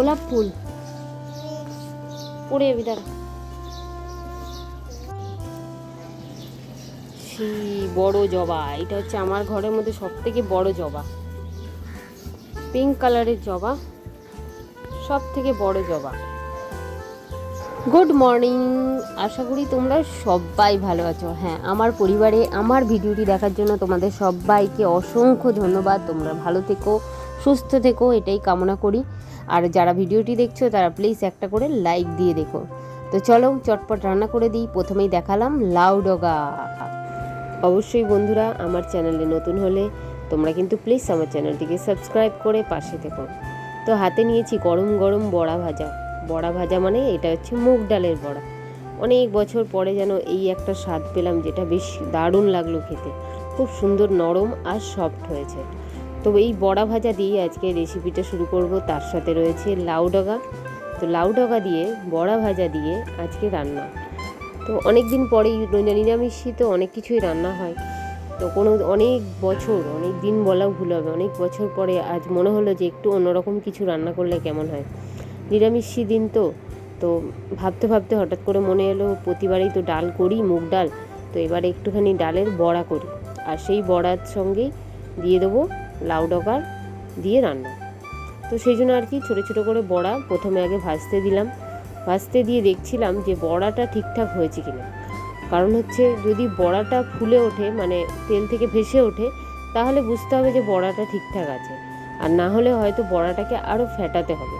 গোলাপ ফুল। পড়ে যাবি, দাঁড়া। বড় জবা। এটা হচ্ছে আমার ঘরের মধ্যে সব থেকে বড় জবা। পিঙ্ক কালারের জবা। সব থেকে বড় জবা। গুড মর্নিং আশা করি তোমরা সবাই ভালো আছো। হ্যাঁ আমার পরিবারে আমার ভিডিওটি দেখার জন্য তোমাদের সবাইকে অসংখ্য ধন্যবাদ। তোমরা ভালো থেকো, সুস্থ থেকো, এটাই কামনা করি। আর যারা ভিডিওটি দেখছ, তারা প্লিজ একটা করে লাইক দিয়ে দেখো। তো চলো, চটপট রান্না করে দিই। প্রথমেই দেখালাম লাউ ডগা। অবশ্যই বন্ধুরা, আমার চ্যানেলে নতুন হলে তোমরা কিন্তু প্লিজ আমার চ্যানেলটিকে সাবস্ক্রাইব করে পাশে থেকো। তো হাতে নিয়েছি গরম গরম বড়া ভাজা। বড়া ভাজা মানে এটা হচ্ছে মুগ ডালের বড়া। অনেক বছর পরে যেন এই একটা স্বাদ পেলাম, যেটা বেশ দারুণ লাগল খেতে। খুব সুন্দর, নরম আর সফট হয়েছে। তো এই বড়া ভাজা দিয়ে আজকে রেসিপিটা শুরু করব। তার সাথে রয়েছে লাউ ডগা। তো লাউ ডগা দিয়ে, বড়া ভাজা দিয়ে আজকে রান্না। তো অনেক দিন পরেই নিরামিষই, তো অনেক কিছুই রান্না হয়। তো কোনো অনেক বছর, অনেক দিন বলাও ভুল হবে। অনেক বছর পরে আজ মনে হলো যে একটু অন্যরকম কিছু রান্না করলে কেমন হয়। নিরামিষই দিন তো তো ভাবতে ভাবতে হঠাৎ করে মনে এলো, প্রতিবারেই তো ডাল করি, মুগ ডাল। তো এবারে একটুখানি ডালের বড়া করি। আর সেই বড়ার সঙ্গেই দিয়ে দেবো লাউ ডগার দিয়ে রান্না। তো সেই জন্য আর কি ছোটো ছোটো করে বড়া প্রথমে আগে ভাজতে দিলাম। ভাজতে দিয়ে দেখছিলাম যে বড়াটা ঠিকঠাক হয়েছে কিনা। কারণ হচ্ছে যদি বড়াটা ফুলে ওঠে মানে তেল থেকে ভেসে ওঠে, তাহলে বুঝতে হবে যে বড়াটা ঠিকঠাক আছে। আর না হলে হয়তো বড়াটাকে আরও ফ্যাটাতে হবে।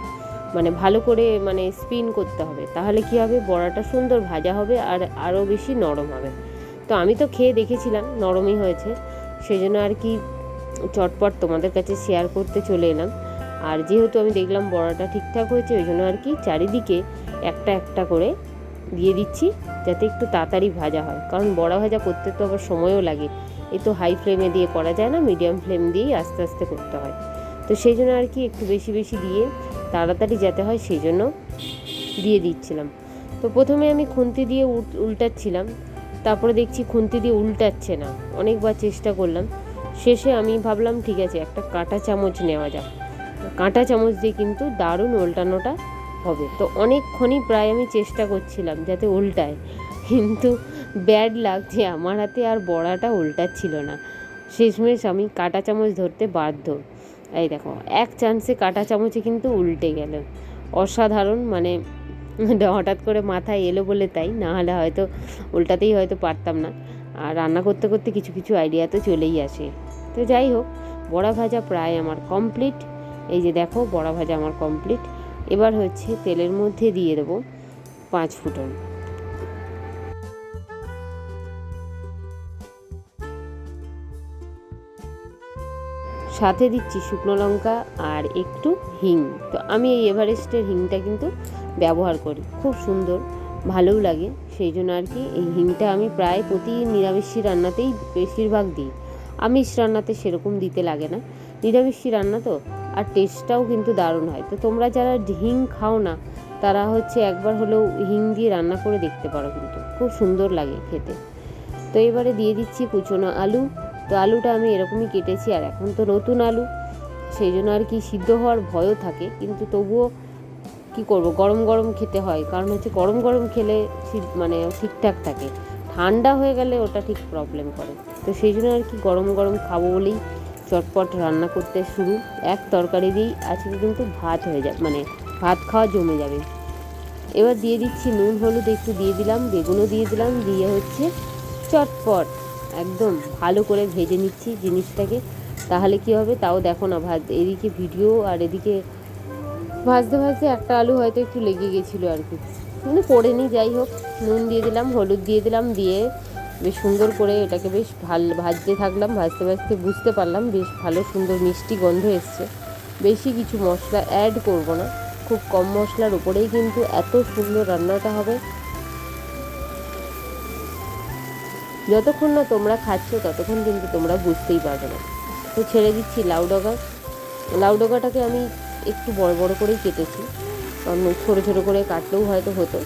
মানে ভালো করে মানে স্পিন করতে হবে। তাহলে কি হবে? বড়াটা সুন্দর ভাজা হবে আর আরও বেশি নরম হবে। তো আমি তো খেয়ে দেখেছিলাম নরমই হয়েছে। সেই জন্য আর কি চটপট তোমাদের কাছে শেয়ার করতে চলে এলাম। আর যেহেতু আমি দেখলাম বড়াটা ঠিকঠাক হয়েছে, ওই জন্য আর কি চারিদিকে একটা একটা করে দিয়ে দিচ্ছি, যাতে একটু তাড়াতাড়ি ভাজা হয়। কারণ বড়া ভাজা করতে তো আবার সময়ও লাগে। এ তো হাই ফ্লেমে দিয়ে করা যায় না মিডিয়াম ফ্লেম দিয়েই আস্তে আস্তে করতে হয়। তো সেই জন্য আর কি একটু বেশি বেশি দিয়ে তাড়াতাড়ি যেতে হয় সেই জন্য দিয়ে দিচ্ছিলাম। তো প্রথমে আমি খুন্তি দিয়ে উল- উল্টাচ্ছিলাম। তারপরে দেখছি খুন্তি দিয়ে উল্টাচ্ছে না। অনেকবার চেষ্টা করলাম। শেষে আমি ভাবলাম, ঠিক আছে, একটা কাঁটা চামচ নেওয়া যাক। কাঁটা চামচ দিয়ে কিন্তু দারুণ উল্টানোটা হবে। তো অনেকক্ষণই প্রায় আমি চেষ্টা করছিলাম যাতে উল্টায়, কিন্তু ব্যাড লাগছে আমার হাতে আর বড়াটা উল্টাচ্ছিল না। শেষমেশ আমি কাঁটা চামচ ধরতে বাধ্য। এই দেখো, এক চান্সে কাঁটা চামচে কিন্তু উল্টে গেল। অসাধারণ মানে হঠাৎ করে মাথায় এলো বলে তাই, না হলে হয়তো উল্টাতেই হয়তো পারতাম না। আর রান্না করতে করতে কিছু কিছু আইডিয়া তো চলেই আসে। তো যাই হোক, বড়া ভাজা প্রায় আমার কমপ্লিট এই যে দেখো, বড়া ভাজা আমার কমপ্লিট এবার হচ্ছে তেলের মধ্যে দিয়ে দেবো পাঁচ ফুটন। সাথে দিচ্ছি শুকনো লঙ্কা আর একটু হিং। তো আমি এই এভারেস্টের হিংটা কিন্তু ব্যবহার করি, খুব সুন্দর, ভালোও লাগে। সেই জন্য আর কি এই হিংটা আমি প্রায় প্রতি নিরামিষি রান্নাতেই বেশিরভাগ দিই। আমিষ রান্নাতে সেরকম দিতে লাগে না। নিরামিষি রান্না তো, আর টেস্টটাও কিন্তু দারুণ হয়। তো তোমরা যারা হিং খাও না, তারা হচ্ছে একবার হলেও হিং দিয়ে রান্না করে দেখতে পারো কিন্তু। খুব সুন্দর লাগে খেতে। তো এবারে দিয়ে দিচ্ছি কুচনো আলু। তো আলুটা আমি এরকমই কেটেছি, আর এখন তো নতুন আলু। সেই জন্য আর কি সিদ্ধ হওয়ার ভয়ও থাকে, কিন্তু তবুও কি করব, গরম গরম খেতে হয়। কারণ হচ্ছে গরম গরম খেলে মানে ঠিকঠাক থাকে। ঠান্ডা হয়ে গেলে ওটা ঠিক প্রবলেম করে। তো সেই জন্য আর কি গরম গরম খাব বলেই চটপট রান্না করতে শুরু। এক তরকারি দিয়েই আজকে কিন্তু ভাত হয়ে যাবে মানে ভাত খাওয়া জমে যাবে। এবার দিয়ে দিচ্ছি নুন, হলুদ একটু দিয়ে দিলাম, বেগুনও দিয়ে দিলাম, দিয়ে হচ্ছে চটপট একদম ভালো করে ভেজে নিচ্ছি জিনিসটাকে। তাহলে কি হবে তাও দেখো না ভাত, এদিকে ভিডিও আর এদিকে ভাজতে ভাজতে একটা আলু হয়তো একটু লেগে গেছিল আর কি। মানে পড়ে নি যাই হোক, নুন দিয়ে দিলাম, হলুদ দিয়ে দিলাম, দিয়ে বেশ সুন্দর করে এটাকে বেশ ভালো, ভাজতে থাকলাম, ভাজতে ভাজতে বুঝতে পারলাম বেশ ভালো সুন্দর মিষ্টি গন্ধ এসছে। বেশি কিছু মশলা অ্যাড করব না, খুব কম মশলার উপরেই কিন্তু এত সুন্দর রান্নাটা হবে। যতক্ষণ না তোমরা খাচ্ছ, ততক্ষণ কিন্তু তোমরা বুঝতেই পারবে না। তো ছেড়ে দিচ্ছি লাউ ডগা। লাউ ডগাটাকে আমি একটু বড় বড় করেই কেটেছি। ছোটো ছোটো করে কাটলেও হয়তো হতো।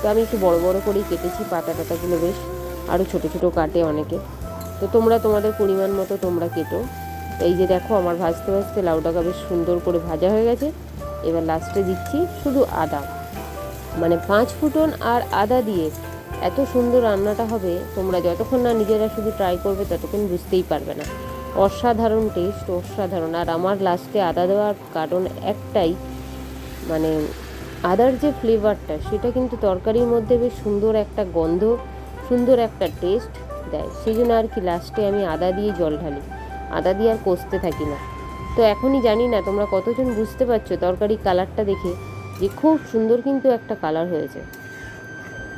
তো আমি একটু বড় বড় করেই কেটেছি পাতা টাতাগুলো বেশ। আরও ছোটো ছোটো কাটে অনেকে। তো তোমরা তোমাদের পরিমাণ মতো তোমরা কেটো। এই যে দেখো, আমার ভাজতে ভাজতে লাউ ডগা বেশ সুন্দর করে ভাজা হয়ে গেছে। এবার লাস্টে দিচ্ছি শুধু আদা। মানে পাঁচ ফুটন আর আদা দিয়ে এত সুন্দর রান্নাটা হবে, তোমরা যতক্ষণ না নিজেরা শুধু ট্রাই করবে ততক্ষণ বুঝতেই পারবে না। অসাধারণ টেস্ট অসাধারণ। আর আমার লাস্টে আদা দেওয়ার কারণ একটাই মানে আদার যে ফ্লেভারটা সেটা কিন্তু তরকারির মধ্যে বেশ সুন্দর একটা গন্ধ সুন্দর একটা টেস্ট দেয়। সেই জন্য আর কি লাস্টে আমি আদা দিয়ে জল ঢালি। আদা দিয়ে আর কষতে থাকি না। তো এখনই জানি না তোমরা কতজন বুঝতে পারছ তরকারি কালারটা দেখে যে খুব সুন্দর কিন্তু একটা কালার হয়েছে।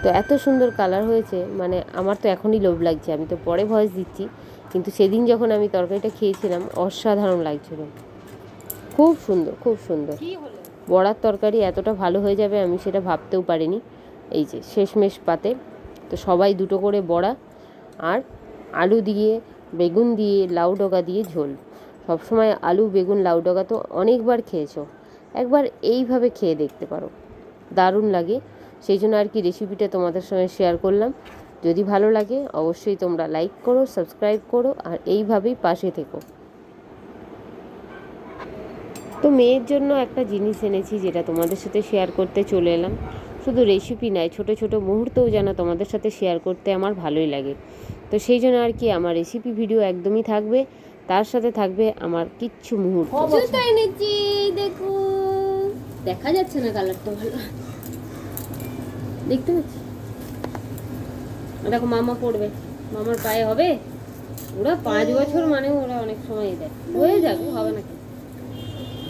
তো এত সুন্দর কালার হয়েছে মানে আমার তো এখনই লোভ লাগছে। আমি তো পরে ভয়েস দিচ্ছি কিন্তু সেদিন যখন আমি তরকারিটা খেয়েছিলাম অসাধারণ লাগছিল। খুব সুন্দর খুব সুন্দর। বড়ার তরকারি এতটা ভালো হয়ে যাবে আমি সেটা ভাবতেও পারিনি। এই যে শেষমেশ পাতে তো সবাই দুটো করে বড়া আর আলু দিয়ে, বেগুন দিয়ে, লাউ ডগা দিয়ে ঝোল। সবসময় আলু, বেগুন, লাউ ডগা তো অনেকবার খেয়েছো। একবার এইভাবে খেয়ে দেখতে পারো। দারুণ লাগে। সেই জন্য আর কি রেসিপিটা তোমাদের সঙ্গে শেয়ার করলাম। যদি ভালো লাগে, অবশ্যই তোমরা লাইক করো সাবস্ক্রাইব করো আর এইভাবেই পাশে থেকো। তো মেয়ের জন্য একটা জিনিস এনেছি যেটা তোমাদের সাথে শেয়ার করতে চলে এলাম। শুধু রেসিপি নয় ছোট ছোট মুহূর্তও যেন তোমাদের সাথে শেয়ার করতে আমার ভালোই লাগে। তো সেই জন্য আর কি আমার রেসিপি ভিডিও একদমই থাকবে তার সাথে থাকবে আমার কিচ্ছু মুহূর্ত। এনেছি দেখো দেখা যাচ্ছে না কালারটা ভালো। দেখতে পাচ্ছি? দেখো মামা পড়বে। মামার পায়ে হবে। ওরা পাঁচ বছর মানে ওরা অনেক সময় দেয় হয়ে যাবে হবে না।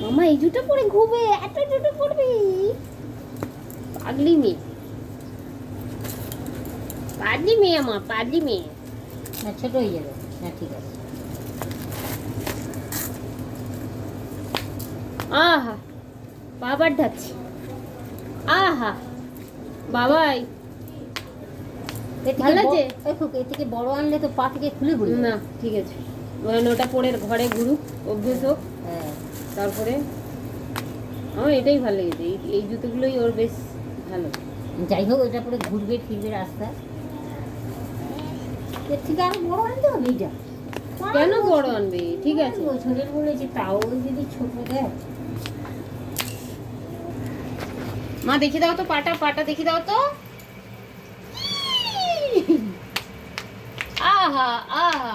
মামা এই জুতো পরে ঘুবে এত জুতো পরবি। পাগলি মেয়ে। পাগলি মেয়ে আমার পাগলি মেয়ে। না ছোট হয়ে যাবে। হ্যাঁ ঠিক আছে। আহা বাবার ঢাকছি আহা বাবাই। ভালো আছে? এর থেকে বড় আনলে তো পা থেকে খুলে না ঠিক আছে। ওটা পরে ঘরে ঘুরুক অভ্যেস হোক। হ্যাঁ। তারপরে আমার এটাই ভালো লেগেছে। এই জুতোগুলোই ওর বেশ ভালো। যাই হোক পরে ঘুরবে ফিরবে রাস্তা। এর থেকে আরও বড় আনতে হবে কেন বড় আনবে? ঠিক আছে। বছরের বলেছে তাও যদি ছোট দেয়। মা দেখে দাও তো পাটা পাটা দেখে দাও তো। আহা আহা।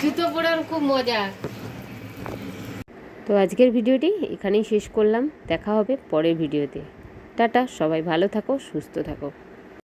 জুতো পরে খুব মজা। তো আজকের ভিডিওটি এখানেই শেষ করলাম। দেখা হবে পরের ভিডিওতে। টাটা, সবাই ভালো থাকো, সুস্থ থাকো।